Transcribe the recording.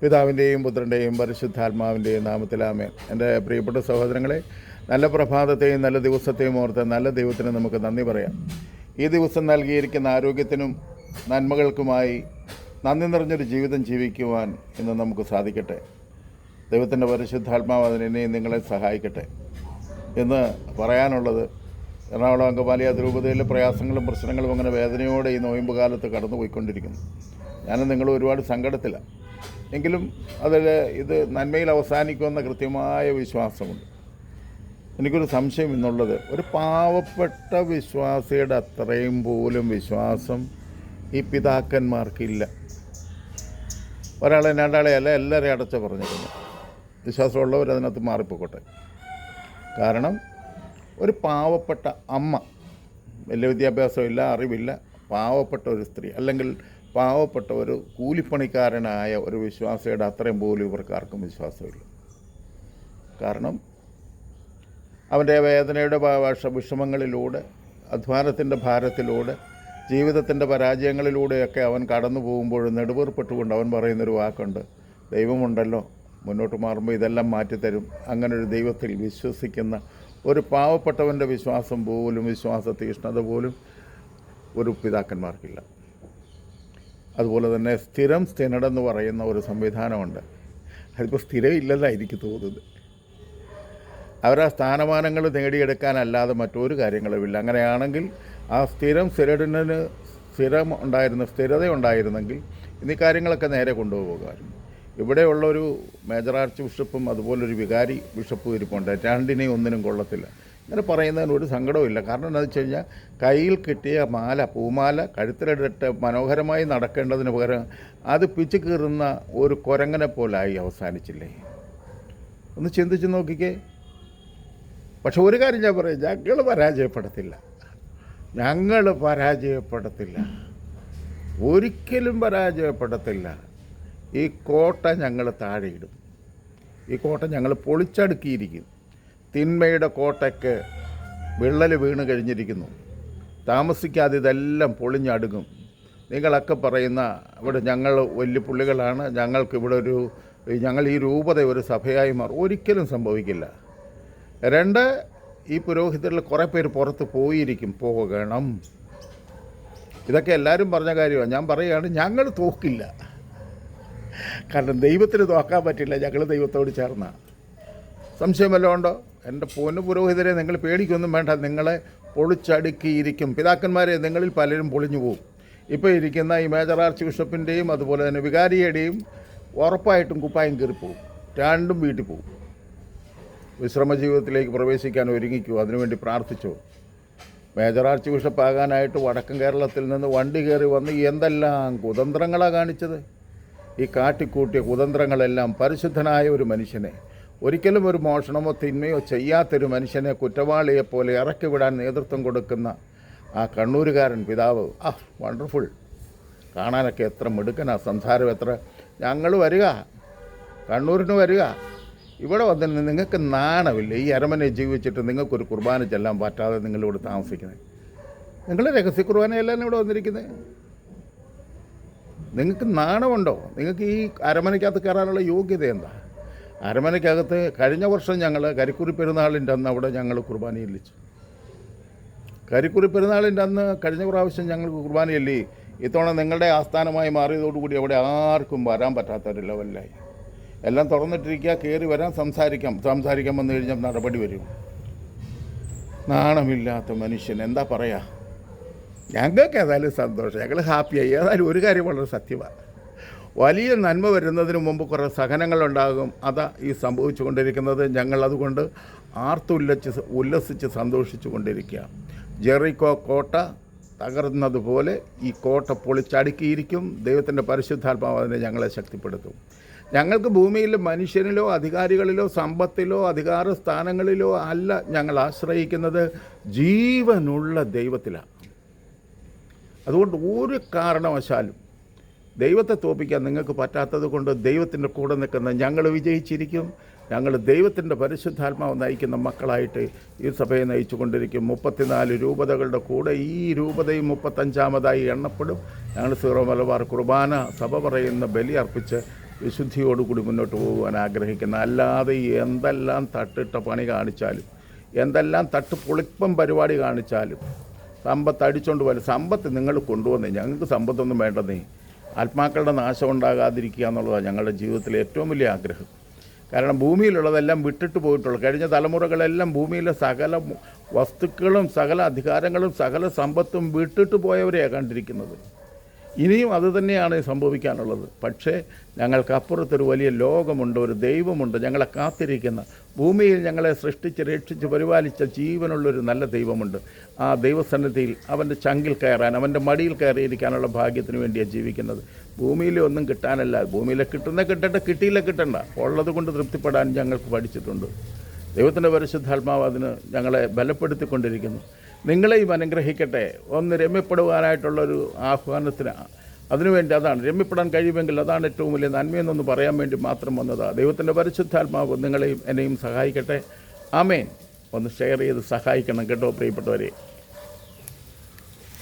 പിതാവിന്റെയും പുത്രന്റെയും പരിശുദ്ധാത്മാവിന്റെയും നാമത്തിലാമേ എന്റെ പ്രിയപ്പെട്ട സഹോദരങ്ങളെ നല്ല പ്രഭാതത്തെയും നല്ല ദിവസത്തെയും ഓർത്ത് നല്ല ദൈവത്തിന് നമുക്ക് നന്ദി പറയാം. ഈ ദിവസം നൽകിയിരിക്കുന്ന ആരോഗ്യത്തിനും നന്മകൾക്കുമായി നന്ദി നിറഞ്ഞൊരു ജീവിതം ജീവിക്കുവാൻ ഇന്ന് നമുക്ക് സാധിക്കട്ടെ. ദൈവത്തിന്റെ പരിശുദ്ധാത്മാവ് അതിനെ നിങ്ങളെ സഹായിക്കട്ടെ. എന്ന് പറയാനുള്ളത് എറണാകുളം അങ്കമാലി അതിരൂപതയിലെ പ്രയാസങ്ങളും പ്രശ്നങ്ങളും അങ്ങനെ വേദനയോടെ ഈ നോയമ്പ് കാലത്ത് കടന്നുപോയിക്കൊണ്ടിരിക്കുന്നു. ഞാൻ നിങ്ങൾ ഒരുപാട് സങ്കടത്തിലാണ്. എങ്കിലും അതിൽ ഇത് നന്മയിൽ അവസാനിക്കുമെന്ന കൃത്യമായ വിശ്വാസമുണ്ട്. എനിക്കൊരു സംശയം എന്നുള്ളത് ഒരു പാവപ്പെട്ട വിശ്വാസിയുടെ അത്രയും പോലും വിശ്വാസം ഈ പിതാക്കന്മാർക്കില്ല. ഒരാളെ രണ്ടാളെ അല്ല എല്ലാവരെയും അടച്ച പറഞ്ഞിരുന്നു വിശ്വാസമുള്ളവർ അതിനകത്ത് മാറിപ്പോക്കോട്ടെ. കാരണം ഒരു പാവപ്പെട്ട അമ്മ വലിയ വിദ്യാഭ്യാസമില്ല അറിവില്ല പാവപ്പെട്ട ഒരു സ്ത്രീ അല്ലെങ്കിൽ പാവപ്പെട്ട ഒരു കൂലിപ്പണിക്കാരനായ ഒരു വിശ്വാസിയുടെ അത്രയും പോലും ഇവർക്ക് ആർക്കും വിശ്വാസമില്ല. കാരണം അവന്റെ വേദനയുടെ വിഷമങ്ങളിലൂടെ അധ്വാനത്തിന്റെ ഭാരത്തിലൂടെ ജീവിതത്തിന്റെ പരാജയങ്ങളിലൂടെയൊക്കെ അവൻ കടന്നു പോകുമ്പോൾ നെടുവേർപ്പെട്ടുകൊണ്ട് അവൻ പറയുന്നൊരു വാക്കുണ്ട് ദൈവമുണ്ടല്ലോ മുന്നോട്ട് മാറുമ്പോൾ ഇതെല്ലാം മാറ്റിത്തരും. അങ്ങനൊരു ദൈവത്തിൽ വിശ്വസിക്കുന്ന ഒരു പാവപ്പെട്ടവന്റെ വിശ്വാസം പോലും വിശ്വാസ തീഷ്ണത പോലും ഒരു പിതാക്കന്മാർക്കില്ല. അതുപോലെ തന്നെ സ്ഥിരം സ്ഥിരടെന്ന് പറയുന്ന ഒരു സംവിധാനമുണ്ട്. അതിപ്പോൾ സ്ഥിരമില്ലെന്നാണ് തോന്നുന്നത്. അവരാ സ്ഥാനമാനങ്ങൾ നേടിയെടുക്കാനല്ലാതെ മറ്റൊരു കാര്യങ്ങളുമില്ല. അങ്ങനെയാണെങ്കിൽ ആ സ്ഥിരം സ്ഥിരടിന് സ്ഥിരം ഉണ്ടായിരുന്ന സ്ഥിരത ഉണ്ടായിരുന്നെങ്കിൽ ഇന്നീ കാര്യങ്ങളൊക്കെ നേരെ കൊണ്ടുപോകുമായിരുന്നു. ഇവിടെയുള്ളൊരു മേജർ ആർച്ച് ബിഷപ്പും അതുപോലൊരു വികാരി ബിഷപ്പും ഇരിപ്പുണ്ട്. രണ്ടിനെയും ഒന്നിനും കൊള്ളത്തില്ല. ഇങ്ങനെ പറയുന്നതിന് ഒരു സങ്കടവുമില്ല. കാരണം എന്താണെന്ന് വെച്ച് കഴിഞ്ഞാൽ കയ്യിൽ കിട്ടിയ മാല പൂമാല കഴുത്തിലിട്ട് മനോഹരമായി നടക്കേണ്ടതിന് പകരം അത് പിച്ചു കീറുന്ന ഒരു കൊരങ്ങനെ പോലായി അവസാനിച്ചില്ലേ? ഒന്ന് ചിന്തിച്ച് നോക്കിക്കേ. പക്ഷെ ഒരു കാര്യം ഞാൻ പറയാം ഞങ്ങൾ പരാജയപ്പെടത്തില്ല. ഞങ്ങൾ പരാജയപ്പെടത്തില്ല. ഒരിക്കലും പരാജയപ്പെടത്തില്ല. ഈ കോട്ട ഞങ്ങൾ താഴെയിടും. ഈ കോട്ട ഞങ്ങൾ പൊളിച്ചടുക്കിയിരിക്കും. തിന്മയുടെ കോട്ടയ്ക്ക് വിള്ളൽ വീണ് കഴിഞ്ഞിരിക്കുന്നു. താമസിക്കാതെ ഇതെല്ലാം പൊളിഞ്ഞടുങ്ങും. നിങ്ങളൊക്കെ പറയുന്ന ഇവിടെ ഞങ്ങൾ വലിയ പുള്ളികളാണ്. ഞങ്ങൾക്ക് ഇവിടെ ഒരു ഞങ്ങൾ ഈ രൂപത ഒരു സഭയായി മാറും. ഒരിക്കലും സംഭവിക്കില്ല. രണ്ട് ഈ പുരോഹിതരിൽ കുറേ പേര് പുറത്ത് പോയിരിക്കും. പോകണം. ഇതൊക്കെ എല്ലാവരും പറഞ്ഞ കാര്യമാണ് ഞാൻ പറയുകയാണ് ഞങ്ങൾ തോക്കില്ല. കാരണം ദൈവത്തിന് തോക്കാൻ പറ്റില്ല. ഞങ്ങൾ ദൈവത്തോട് ചേർന്ന. സംശയം വല്ലതും ഉണ്ടോ? എന്റെ പൊന്നു പുരോഹിതരെ നിങ്ങൾ പേടിക്കൊന്നും വേണ്ട. നിങ്ങളെ പൊളിച്ചടുക്കിയിരിക്കും. പിതാക്കന്മാരെ നിങ്ങളിൽ പലരും പൊളിഞ്ഞു പോകും ഇപ്പോൾ ഇരിക്കുന്ന ഈ മേജർ ആർച്ച് ബിഷപ്പിന്റെയും അതുപോലെ തന്നെ വികാരിയുടെയും ഉറപ്പായിട്ടും കുപ്പായം പോകും രണ്ടും വീട്ടിൽ പോകും വിശ്രമ ജീവിതത്തിലേക്ക് പ്രവേശിക്കാൻ ഒരുങ്ങിക്കൂ. അതിനുവേണ്ടി പ്രാർത്ഥിച്ചു. മേജർ ആർച്ച് ബിഷപ്പ് ആകാനായിട്ട് വടക്കൻ കേരളത്തിൽ നിന്ന് വണ്ടി കയറി വന്ന് എന്തെല്ലാം കുതന്ത്രങ്ങളാണ് കാണിച്ചത്? ഈ കാട്ടിക്കൂട്ടിയ കുതന്ത്രങ്ങളെല്ലാം പരിശുദ്ധനായ ഒരു മനുഷ്യനെ ഒരിക്കലും ഒരു മോഷണമോ തിന്മയോ ചെയ്യാത്തൊരു മനുഷ്യനെ കുറ്റവാളിയെപ്പോലെ ഇറക്കി വിടാൻ നേതൃത്വം കൊടുക്കുന്ന ആ കണ്ണൂരുകാരൻ പിതാവ്. ആ വണ്ടർഫുൾ കാണാനൊക്കെ എത്ര മിടുക്കനാ സംസാരം എത്ര. ഞങ്ങൾ വരിക കണ്ണൂരിന് വരിക. ഇവിടെ വന്നിരുന്ന് നിങ്ങൾക്ക് നാണമില്ല. ഈ അരമനെ ജീവിച്ചിട്ട് നിങ്ങൾക്കൊരു കുർബാന ചെല്ലാൻ പറ്റാതെ നിങ്ങളിവിടെ താമസിക്കുന്നത്. നിങ്ങൾ രഹസ്യ കുർബാനയല്ലാണ് ഇവിടെ വന്നിരിക്കുന്നത്? നിങ്ങൾക്ക് നാണമുണ്ടോ? നിങ്ങൾക്ക് ഈ അരമനയ്ക്കകത്ത് കയറാനുള്ള യോഗ്യത എന്താ? അരമനയ്ക്കകത്ത് കഴിഞ്ഞ വർഷം ഞങ്ങൾ കരിക്കുറി പെരുന്നാളിന്റെ അന്ന് അവിടെ ഞങ്ങൾ കുർബാനയില്ലിച്ചു കരിക്കുറി പെരുന്നാളിന്റെ അന്ന് കഴിഞ്ഞ പ്രാവശ്യം ഞങ്ങൾ കുർബാന ചെല്ലി ഇത്തവണ നിങ്ങളുടെ ആസ്ഥാനമായി മാറിയതോടുകൂടി അവിടെ ആർക്കും വരാൻ പറ്റാത്ത ഒരു ലെവലിലായി. എല്ലാം തുറന്നിട്ടിരിക്കുക കയറി വരാൻ സംസാരിക്കാം. സംസാരിക്കാൻ വന്നു കഴിഞ്ഞാൽ നടപടി വരും. നാണമില്ലാത്ത മനുഷ്യൻ എന്താ പറയുക ഞങ്ങൾക്ക് ഏതായാലും സന്തോഷം. ഞങ്ങൾ ഹാപ്പിയായി. ഏതായാലും ഒരു കാര്യം വളരെ സത്യമാണ്. വലിയ നന്മ വരുന്നതിന് മുമ്പ് കുറേ സഹനങ്ങളുണ്ടാകും. അതാ ഈ സംഭവിച്ചു കൊണ്ടിരിക്കുന്നത്. ഞങ്ങൾ അതുകൊണ്ട് ആർത്തുല്ലച്ച് ഉല്ലസിച്ച് സന്തോഷിച്ചു കൊണ്ടിരിക്കുക. ജെറിക്കോ കോട്ട തകർന്നതുപോലെ ഈ കോട്ട പൊളിച്ചടുക്കിയിരിക്കും. ദൈവത്തിന്റെ പരിശുദ്ധാത്മാവ് അതിനെ ഞങ്ങളെ ശക്തിപ്പെടുത്തും. ഞങ്ങൾക്ക് ഭൂമിയിൽ മനുഷ്യനിലോ അധികാരികളിലോ സമ്പത്തിലോ അധികാര സ്ഥാനങ്ങളിലോ അല്ല ഞങ്ങൾ ആശ്രയിക്കുന്നത്. ജീവനുള്ള ദൈവത്തിലാണ്. അതുകൊണ്ട് ഒരു കാരണവശാലും ദൈവത്തെ തോപ്പിക്കാൻ നിങ്ങൾക്ക് പറ്റാത്തത് കൊണ്ട് ദൈവത്തിന്റെ കൂടെ നിൽക്കുന്ന ഞങ്ങൾ വിജയിച്ചിരിക്കും. ഞങ്ങൾ ദൈവത്തിന്റെ പരിശുദ്ധാത്മാവ് നയിക്കുന്ന മക്കളായിട്ട് ഈ സഭയെ നയിച്ചു കൊണ്ടിരിക്കും മുപ്പത്തിനാല് രൂപതകളുടെ കൂടെ ഈ രൂപതയും മുപ്പത്തഞ്ചാമതായി എണ്ണപ്പെടും. ഞങ്ങൾ സീറോ മലബാർ കുർബാന സഭ പറയുന്ന ബലി അർപ്പിച്ച് വിശുദ്ധിയോടുകൂടി മുന്നോട്ട് പോകുവാൻ ആഗ്രഹിക്കുന്ന. അല്ലാതെ എന്തെല്ലാം തട്ടിട്ട പണി കാണിച്ചാലും എന്തെല്ലാം തട്ട് പൊളിപ്പം പരിപാടി കാണിച്ചാലും സമ്പത്ത് അടിച്ചുകൊണ്ട് പോലെ സമ്പത്ത് നിങ്ങൾ കൊണ്ടുവന്നേ. ഞങ്ങൾക്ക് സമ്പത്തൊന്നും വേണ്ടെന്നേ. ആത്മാക്കളുടെ നാശം ഉണ്ടാകാതിരിക്കുക എന്നുള്ളതാണ് ഞങ്ങളുടെ ജീവിതത്തിലെ ഏറ്റവും വലിയ ആഗ്രഹം. കാരണം ഭൂമിയിലുള്ളതെല്ലാം വിട്ടിട്ട് പോയിട്ടുള്ളൂ. കഴിഞ്ഞ തലമുറകളെല്ലാം ഭൂമിയിലെ സകല വസ്തുക്കളും സകല അധികാരങ്ങളും സകല സമ്പത്തും വിട്ടിട്ട് പോയവരെയാണ് കണ്ടിരിക്കുന്നത്. ഇനിയും അത് തന്നെയാണ് സംഭവിക്കാനുള്ളത്. പക്ഷേ ഞങ്ങൾക്കപ്പുറത്തൊരു വലിയ ലോകമുണ്ട് ഒരു ദൈവമുണ്ട് ഞങ്ങളെ കാത്തിരിക്കുന്ന. ഭൂമിയിൽ ഞങ്ങളെ സൃഷ്ടിച്ച് രക്ഷിച്ച് പരിപാലിച്ച ജീവനുള്ളൊരു നല്ല ദൈവമുണ്ട്. ആ ദൈവസന്നിധിയിൽ അവന്റെ ചങ്കിൽ കയറാൻ അവന്റെ മടിയിൽ കയറിയിരിക്കാനുള്ള ഭാഗ്യത്തിന് വേണ്ടിയാണ് ജീവിക്കുന്നത്. ഭൂമിയിൽ ഒന്നും കിട്ടാനല്ല. ഭൂമിയിലെ കിട്ടുന്ന കിട്ടട്ടെ കിട്ടിയില്ല കിട്ടണ്ട. ഉള്ളത് കൊണ്ട് തൃപ്തിപ്പെടാൻ ഞങ്ങൾക്ക് പഠിച്ചിട്ടുണ്ട്. ദൈവത്തിന്റെ പരിശുദ്ധാത്മാവ് അതിന് ഞങ്ങളെ ബലപ്പെടുത്തിക്കൊണ്ടിരിക്കുന്നു. നിങ്ങളെയും അനുഗ്രഹിക്കട്ടെ. ഒന്ന് രമ്യപ്പെടുവാനായിട്ടുള്ളൊരു ആഹ്വാനത്തിന് അതിനുവേണ്ടി അതാണ്. രമ്യപ്പെടാൻ കഴിയുമെങ്കിൽ അതാണ് ഏറ്റവും വലിയ നന്മയെന്നൊന്ന് പറയാൻ വേണ്ടി മാത്രം വന്നതാണ് ദൈവത്തിന്റെ പരിശുദ്ധാത്മാവ് നിങ്ങളെയും എന്നെയും സഹായിക്കട്ടെ. ആമേൻ. ഒന്ന് ഷെയർ ചെയ്ത് സഹായിക്കണം കേട്ടോ പ്രിയപ്പെട്ടവരെ.